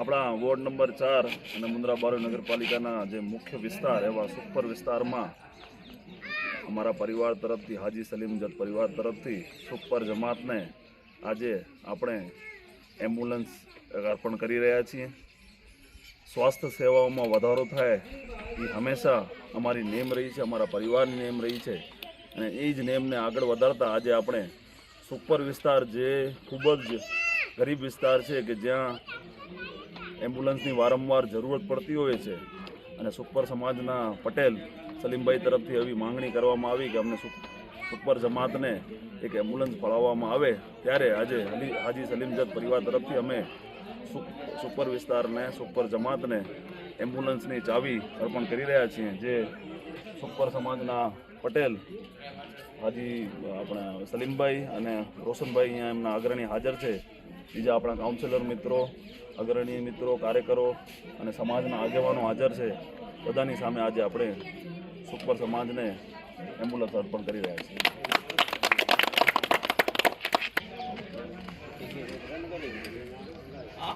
આપણા ward number ચાર અને મુન્દ્રા બારો નગરપાલિકાના જે મુખ્ય વિસ્તાર એવા સુપર વિસ્તારમાં અમારા પરિવાર તરફથી, હાજી સલીમ જત પરિવાર તરફથી સુપર જમાતને આજે આપણે એમ્બ્યુલન્સ અર્પણ કરી રહ્યા છીએ. સ્વાસ્થ્ય સેવાઓમાં વધારો થાય, એ હંમેશા અમારી નેમ રહી છે, અમારા પરિવારની નેમ રહી છે અને એ જ નેમને આગળ વધારતા આજે આપણે સુપર વિસ્તાર જે ખૂબ જ ગરીબ વિસ્તાર છે કે જ્યાં એમ્બ્યુલન્સની વારંવાર જરૂરત પડતી હોય છે અને સુપર સમાજના પટેલ સલીમભાઈ તરફથી એવી માંગણી કરવામાં આવી કે અમને સુપર જમાતને એક એમ્બ્યુલન્સ ફાળવવામાં આવે ત્યારે આજે હલી હાજી સલીમજદ પરિવાર તરફથી અમે સુપર વિસ્તારને સુપર જમાતને એમ્બ્યુલન્સની ચાવી અર્પણ કરી રહ્યા છીએ. જે સુપર સમાજના પટેલ હાજી આપણા સલીમભાઈ અને રોશનભાઈ અહીંયા એમના અગ્રણી હાજર છે. બીજા આપણા કાઉન્સિલર મિત્રો અગ્રણી મિત્રો, કાર્યકરો અને સમાજના આગેવાનો હાજર છે. બધાની સામે આજે આપણે સુપર સમાજને એમ્બ્યુલન્સ અર્પણ કરી રહ્યા છીએ.